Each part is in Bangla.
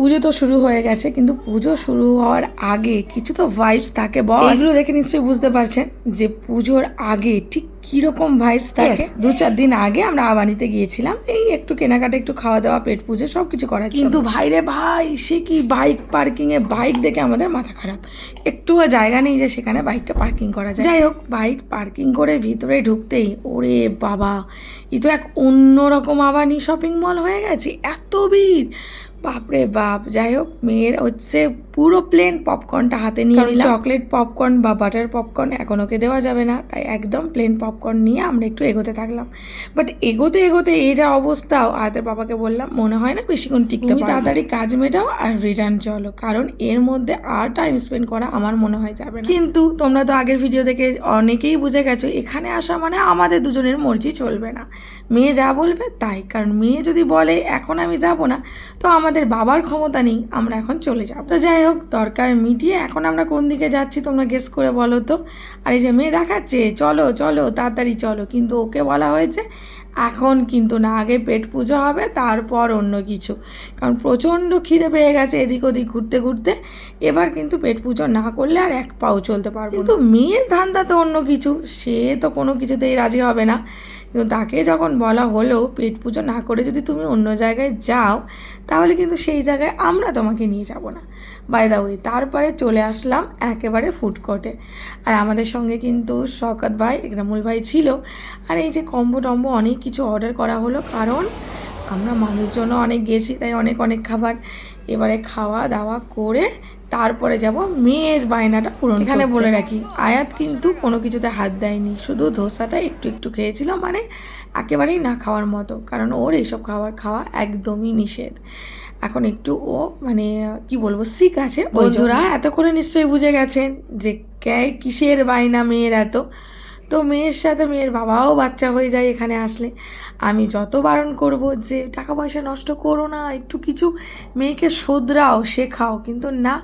পুজো তো শুরু হয়ে গেছে কিন্তু পুজো শুরু হওয়ার আগে কিছু তো ভাইবস থাকে। বস। এগুলো দেখে নিশ্চয়ই বুঝতে পারছেন যে পুজোর আগে ঠিক কীরকম ভাইবস থাকে? দু চার দিন আগে আমরা আবানিতে গিয়েছিলাম এই একটু কেনাকাটা একটু খাওয়া দাওয়া পেট পুজো সব কিছু করা কিন্তু ভাইরে ভাই সে কি বাইক পার্কিং এ বাইক দেখে আমাদের মাথা খারাপ? একটুও জায়গা নেই যে সেখানে বাইকটা পার্কিং করা যায়। যাই হোক। বাইক পার্কিং করে ভিতরে ঢুকতেই ওরে বাবা এ তো এক অন্যরকম আবানি শপিং মল হয়ে গেছে এত ভিড়। বাপরে বাপ যাই হোক মেয়ের হচ্ছে পুরো প্লেন পপকর্নটা হাতে নিয়ে নিলাম। চকলেট পপকর্ন বা বাটার পপকর্ন এখন ওকে দেওয়া যাবে না তাই একদম প্লেন পপকর্ন নিয়ে আমরা একটু এগোতে থাকলাম। বাট এগোতে এগোতে এই যা অবস্থাও আয়াতের বাবাকে বললাম মনে হয় না বেশিক্ষণ টিকতে তুমি তাড়াতাড়ি কাজ মেটাও আর রিটার্ন চলো কারণ এর মধ্যে আর টাইম স্পেন্ড করা আমার মনে হয় যাবে না। কিন্তু তোমরা তো আগের ভিডিও দেখে অনেকেই বুঝে গেছো এখানে আসা মানে আমাদের দুজনের মর্জি চলবে না। মেয়ে যা বলবে তাই কারণ মেয়ে যদি বলে এখন আমি যাব না তো আমাদের বাবার ক্ষমতা নেই আমরা এখন চলে যাব। তো যাই হোক দরকার মিটিয়ে এখন আমরা কোন দিকে যাচ্ছি তোমরা গেস করে বলো তো। আর এই যে মেয়ে দেখাচ্ছে চলো চলো তাড়াতাড়ি চলো। কিন্তু ওকে বলা হয়েছে এখন কিন্তু না আগে পেট পুজো হবে তারপর অন্য কিছু। কারণ প্রচণ্ড খিদে পেয়ে গেছে এদিক ওদিক ঘুরতে ঘুরতে। এবার কিন্তু পেট পুজো না করলে আর এক পাও চলতে পারব কিন্তু মেয়ের ধান্দা তো অন্য কিছু সে তো কোনো কিছুতেই রাজি হবে না। কিন্তু তাকে যখন বলা হলো পেট পুজো না করে যদি তুমি অন্য জায়গায় যাও, তাহলে কিন্তু সেই জায়গায় আমরা তোমাকে নিয়ে যাব না। বাই দা ওয়ে তারপরে চলে আসলাম একেবারে ফুড কোর্টে আর আমাদের সঙ্গে কিন্তু শকত ভাই একরামুল ভাই ছিল। আর এই যে কম্বো টম্বো অনেক কিছু অর্ডার করা হলো, কারণ আমরা মানুষজনও অনেক গেছি তাই অনেক অনেক খাবার এবারে খাওয়া দাওয়া করে তারপরে যাব মেয়ের বায়নাটা পূরণ এখানে বলে রাখি আয়াত কিন্তু কোনো কিছুতে হাত দেয়নি শুধু ধোসাটা একটু একটু খেয়েছিল মানে একেবারেই না খাওয়ার মতো কারণ ওর এইসব খাবার খাওয়া একদমই নিষেধ। এখন একটু ও মানে কি বলব শিখ আছে বন্ধুরা এত করে নিশ্চয়ই বুঝে গেছেন যে কে কিসের বায়না মেয়ের এত? তো মেয়ের সাথে মেয়ের বাবাও বাচ্চা হয়ে যায় এখানে আসলে। আমি যত বারণ করব যে, টাকা পয়সা নষ্ট করো না, একটু কিছু মেয়েকে শোধরাও, শেখাও। কিন্তু না,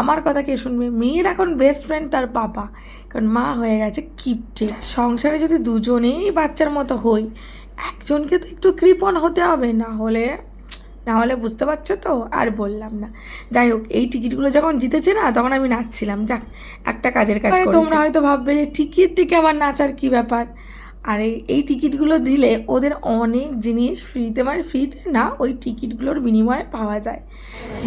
আমার কথা কে শুনবে? মেয়ের এখন বেস্ট ফ্রেন্ড তার পাপা। কারণ মা হয়ে গেছে কিপটে। সংসারে যদি দুজনেই বাচ্চার মতো হই, একজনকে তো একটু কৃপণ হতে হবে, না হলে না হলে বুঝতে পারছ তো? আর বললাম না। যাই হোক এই টিকিটগুলো যখন জিতেছে না তখন আমি নাচছিলাম। যাক একটা কাজের কাজ তোমরা হয়তো ভাববে যে টিকিট দিকে আবার নাচার কি ব্যাপার? আর এই এই টিকিটগুলো দিলে ওদের অনেক জিনিস ফ্রিতে মানে ফ্রিতে না ওই টিকিটগুলোর বিনিময়ে পাওয়া যায়।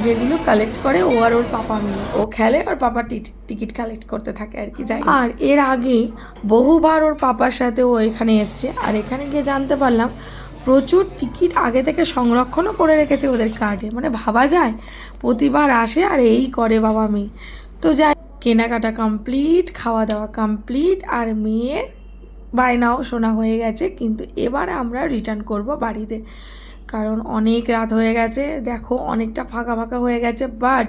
যেগুলো কালেক্ট করে ও আর ওর পাপা মিলে। ও খেলে ওর পাপা টিকিট কালেক্ট করতে থাকে আর কি যাই আর এর আগে বহুবার ওর পাপার সাথে ও এখানে এসছে। আর এখানে গিয়ে জানতে পারলাম প্রচুর টিকিট আগে থেকে সংরক্ষণও করে রেখেছে ওদের কার্ডে মানে ভাবা যায়, প্রতিবার আসে আর এই করে বাবা মেয়ে। তো যাই, কেনাকাটা কমপ্লিট খাওয়া দাওয়া কমপ্লিট আর মেয়ের বায়নাও শোনা হয়ে গেছে, কিন্তু এবার আমরা রিটার্ন করব বাড়িতে। কারণ অনেক রাত হয়ে গেছে দেখো অনেকটা ফাঁকা ফাঁকা হয়ে গেছে বাট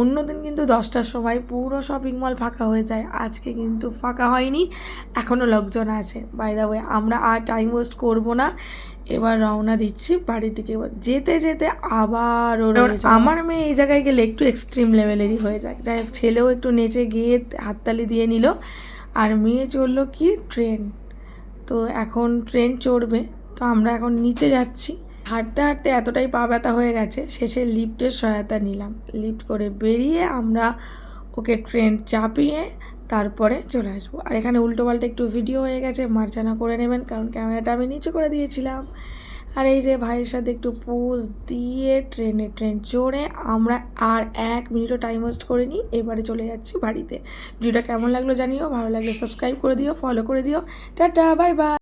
অন্যদিন কিন্তু দশটার সময় পুরো শপিং মল ফাঁকা হয়ে যায়। আজকে কিন্তু ফাঁকা হয়নি এখনও লোকজন আছে। বাই দা ওয়ে আমরা আর টাইম ওয়েস্ট করব না। এবার রওনা দিচ্ছি বাড়ির দিকে। এবার যেতে যেতে আবার আমার মেয়ে এই জায়গায় গেলে একটু এক্সট্রিম লেভেলেরই হয়ে যায়। যাই হোক ছেলেও একটু নেচে গিয়ে হাততালি দিয়ে নিল। আর মেয়ে চলল কি ট্রেন তো এখন ট্রেন চড়বে। তো আমরা এখন নিচে যাচ্ছি। হাঁটতে হাঁটতে এতটাই পা ব্যথা হয়ে গেছে, শেষে লিফটের সহায়তা নিলাম। লিফট করে বেরিয়ে আমরা ওকে ট্রেন চাপিয়ে তারপরে চলে আসব। আর এখানে উল্টো পাল্টা একটু ভিডিও হয়ে গেছে মার্জানা করে নেবেন, কারণ ক্যামেরাটা আমি নিচে করে দিয়েছিলাম। আর এই যে ভাইয়ের সাথে একটু পোজ দিয়ে ট্রেনে ট্রেন চড়ে আমরা আর এক মিনিটও টাইম ওয়েস্ট করে নিই এবারে চলে যাচ্ছি বাড়িতে। ভিডিওটা কেমন লাগল জানিও, ভালো লাগলে সাবস্ক্রাইব করে দিও ফলো করে দিও। Tata bye bye